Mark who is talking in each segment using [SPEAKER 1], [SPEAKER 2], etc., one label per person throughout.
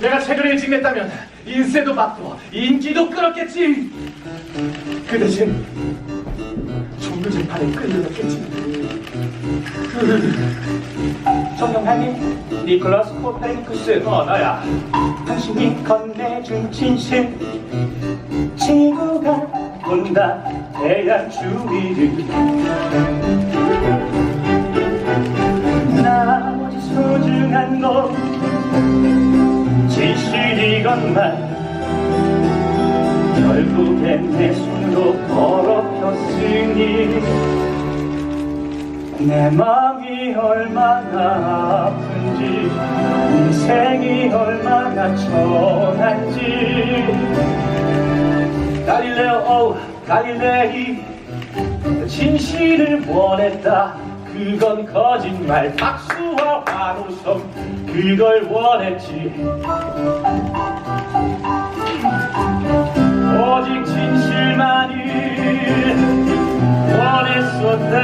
[SPEAKER 1] 내가 책을 일찍 냈다면 인세도 받고 인기도 끌었겠지. 그 대신 종교 재판에 끌려갔겠지.
[SPEAKER 2] 존경하는 니콜라스 코페르니쿠스
[SPEAKER 1] 어 나야.
[SPEAKER 2] 당신이 건네준 진실 지구가 본다 대한 주의를 결국엔 내 손으로 더럽혔으니 내 마음이 얼마나 아픈지 인생이 얼마나 천한지. 갈릴레오 오 갈릴레이 진실을 원했다. 그건 거짓말 박수와 환호성. 그걸 원했지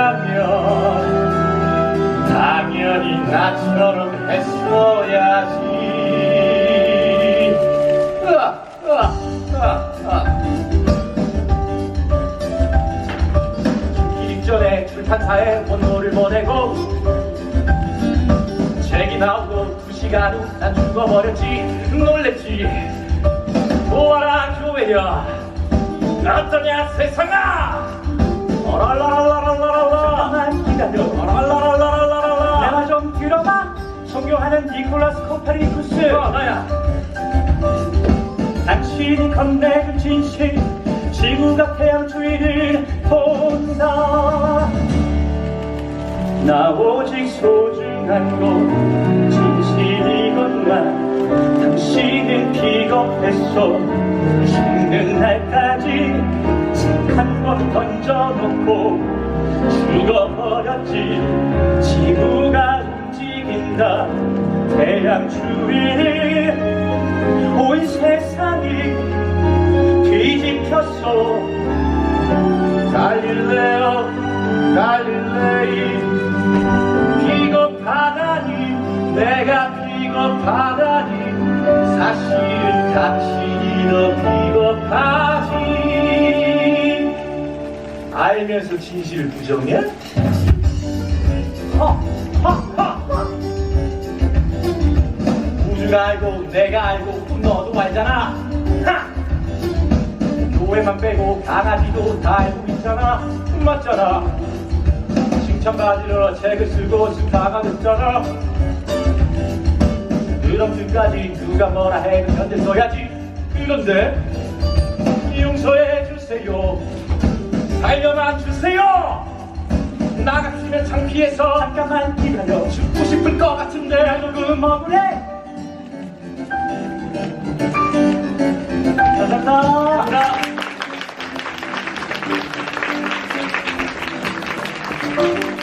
[SPEAKER 2] 했었다면 당연히 나처럼 했어야지. 으아. 기립전에 출판사에 원고를 보내고 책이 나오고 두 시간 후 난 죽어버렸지. 놀랬지. 보아라 교회야 어떠냐 세상아 니콜라스 코페르니쿠스. 어 나야 당신이 건네준 진실 지구가 태양 주위를 본다. 나 오직 소중한 것 진실이건만 당신은 비겁했어. 죽는 날까지 것 던져놓고 죽어버렸지. 지구가 주위를 온 세상이 뒤집혔어 갈릴레오 갈릴레이 비겁하다니 내가 비겁하다니 사실은 당신이 더 비겁하지 알면서 진실을 부정해? 알잖아. 하! 교회만 빼고 강아지도 다 알고 있잖아. 맞잖아. 칭찬받으러 책을 쓰고 스타가 됐잖아. 그럼들까지 누가 뭐라 해도 견뎌줘야지. 그런데 용서해 주세요. 살려만 주세요. 나 같으면 창피해서 잠깐만 기다려. 죽고 싶을 것 같은데. 조금 억울해 감사합니다. 감사합니다.